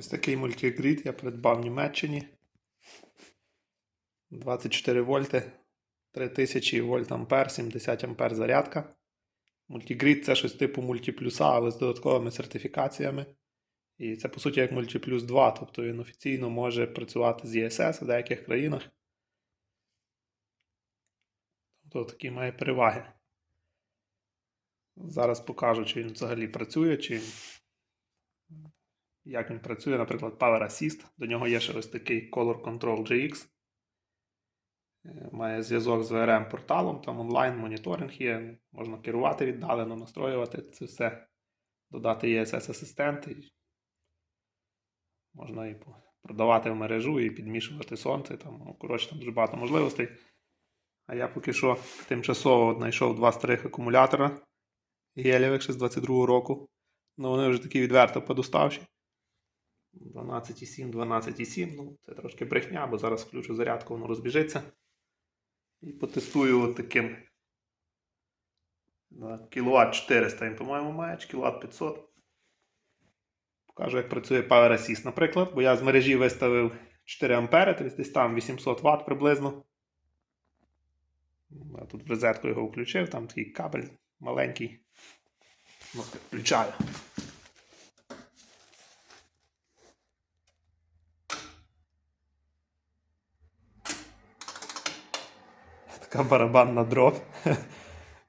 Ось такий мультигрід я придбав в Німеччині. 24 вольти, 3000 вольт ампер, 70 ампер зарядка. Мультигрід це щось типу мультиплюса, але з додатковими сертифікаціями. І це по суті як мультиплюс 2, тобто він офіційно може працювати з ESS в деяких країнах. Тобто такі має переваги. Зараз покажу, чи він взагалі працює, чи як він працює, наприклад, Power Assist. До нього є ще ось такий Color Control GX. Е, Має зв'язок з VRM порталом, там онлайн моніторинг є, можна керувати віддалено, настроювати це все, додати ESS асистент. Можна і продавати в мережу і підмішувати сонце. Там, ну, коротше, там дуже багато можливостей. А я поки що тимчасово знайшов два старих акумулятора гелєвих ще з 22 року. Ну вони вже такі відверто подуставші. 12,7, 12,7. Ну, це трошки брехня, бо зараз включу зарядку, воно розбіжиться. І потестую от таким. На кіловат 400 він, по-моєму, має, кіловат 500. Покажу, як працює Power Assist, наприклад, бо я з мережі виставив 4 ампери, тобто десь там 800 Вт приблизно. Я тут в розетку його включив, там такий кабель маленький. Ну, включаю. Така барабанна дроб.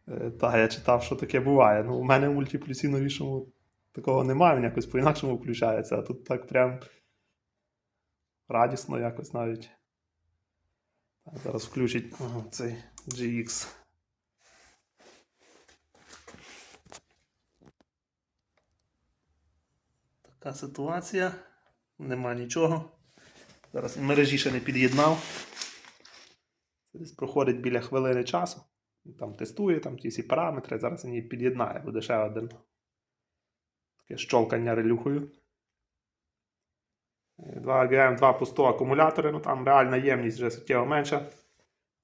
Е, Та, я читав, що таке буває. Ну, у мене в мультиплюсі новішому такого немає, він якось по-інакшому включається, а тут так прям радісно якось навіть. Зараз включить цей GX. Така ситуація. Нема нічого. Зараз мережі ще не під'єднав. Десь проходить біля хвилини часу. Там тестує там ті всі параметри. Зараз він її під'єднає, буде ще один. Таке щолкання релюхою. 2 АГМ, 2 по 100 акумулятори, ну там реальна ємність вже суттєво менша.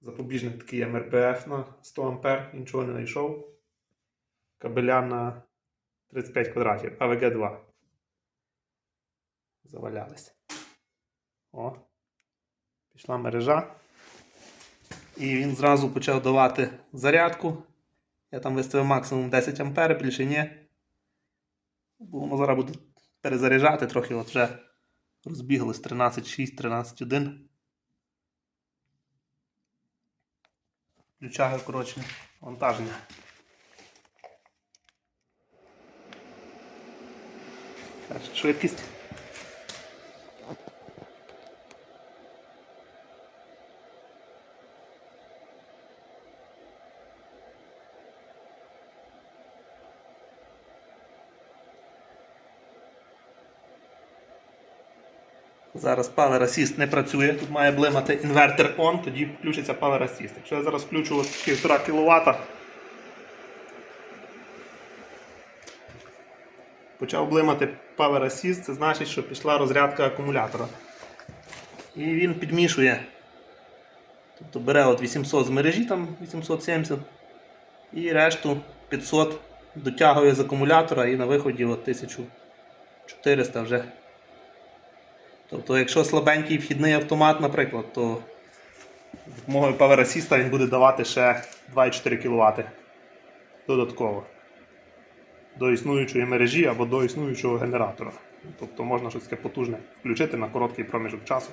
Запобіжник такий МРБФ на 100 А, нічого не знайшов. Кабеля на 35 квадратів, АВГ-2. Завалялись. О. Пішла мережа. І він зразу почав давати зарядку. Я там виставив максимум 10 А, більше ні. Воно зараз буде перезаряджати трохи, от вже розбіглось 13.6, 13.1. Включаю, коротше, вантаження. Швидкість. Зараз Power Assist не працює. Тут має блимати інвертор on, тоді включиться Power Assist. Якщо я зараз включу от 1,5 кВт, почав блимати Power Assist, це значить, що пішла розрядка акумулятора. І він підмішує. Тобто бере от 800 з мережі, там 870, і решту 500 дотягує з акумулятора і на виході от 1400 вже. Тобто, якщо слабенький вхідний автомат, наприклад, то з допомогою Power Assist він буде давати ще 2,4 кВт додатково до існуючої мережі або до існуючого генератора. Тобто можна щось таке потужне включити на короткий проміжок часу.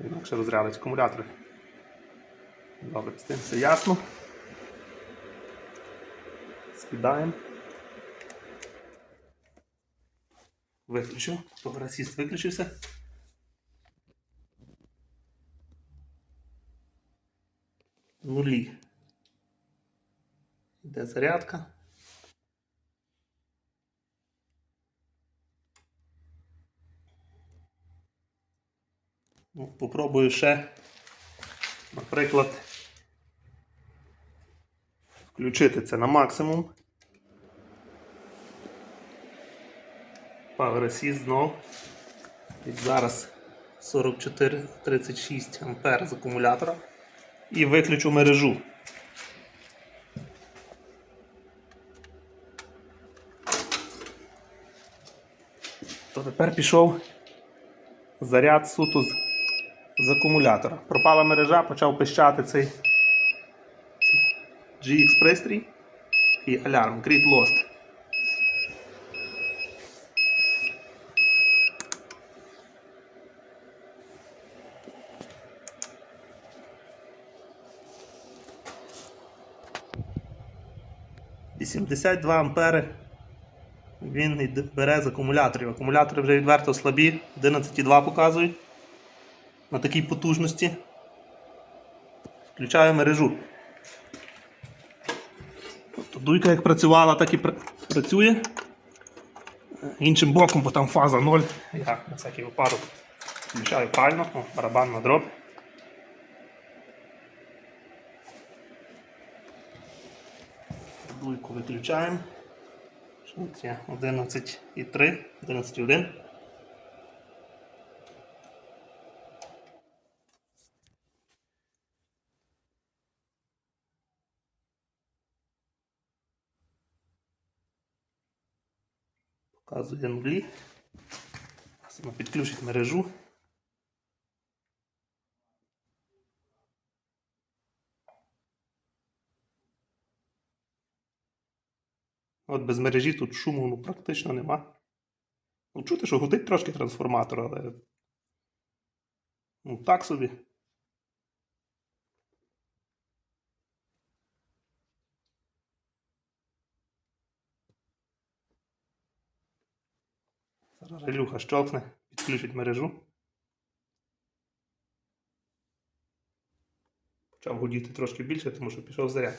Інакше розрядить акумулятори. Добре, з тим все ясно. Скидаємо. Виключив. Пограсіст виключився. Нулі. Йде зарядка. Ну, попробую ще, наприклад, включити це на максимум. Power Assist знов. І зараз 44-36 ампер з акумулятора. І виключу мережу. То тепер пішов заряд суто з, з акумулятора. Пропала мережа, почав пищати цей GX пристрій і алярм Grid Lost. «82 ампери він бере з акумуляторів. Акумулятори вже відверто слабі, 11,2 показують на такій потужності. Включаю мережу. Тобто дуйка як працювала, так і працює. Іншим боком, бо там фаза 0. Я на всякий випадок включаю правильно, О, барабан на дроб. Дуйку виключаємо. Є? 11,3, 11,1. Показує нулі. Підключить мережу. От без мережі тут шуму ну, практично нема. Ну, чути, що гудить трошки трансформатор, але. Ну, так собі. Зараз релюха щолкне, підключить мережу. Почав гудіти трошки більше, тому що пішов заряд.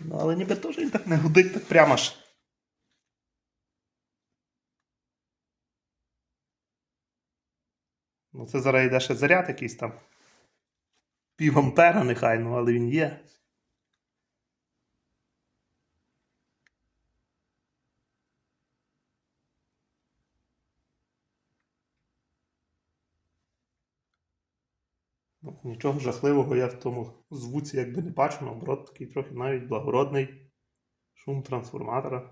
Ну, але ніби теж він так не гудить, так прямо ж. Ну, це зараз йде ще заряд якийсь там. Пів ампера нехай, ну, але він є. Нічого жахливого я в тому звуці якби не бачу, наоборот, такий трохи навіть благородний шум трансформатора.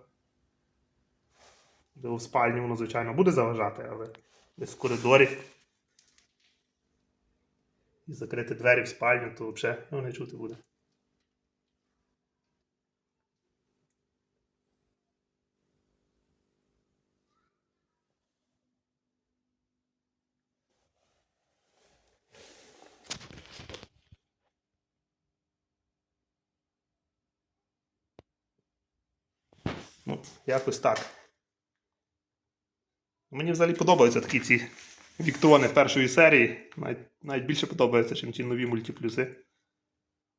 Де у спальні воно, звичайно, буде заважати, але десь в коридорі. І закрити двері в спальню, то взагалі не чути буде. Ну, якось так. Мені взагалі подобаються такі ці віктони першої серії. Навіть, навіть більше подобаються, ніж ті нові мультиплюси.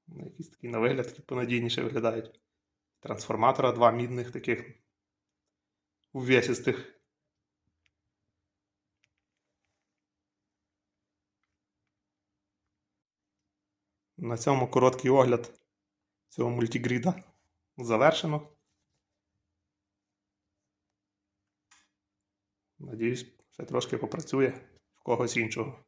Якісь такі на вигляд такі понадійніше виглядають. Трансформатора два мідних таких увесістих. На цьому короткий огляд цього мультигріда завершено. Надіюсь, ще трошки попрацює в когось іншого.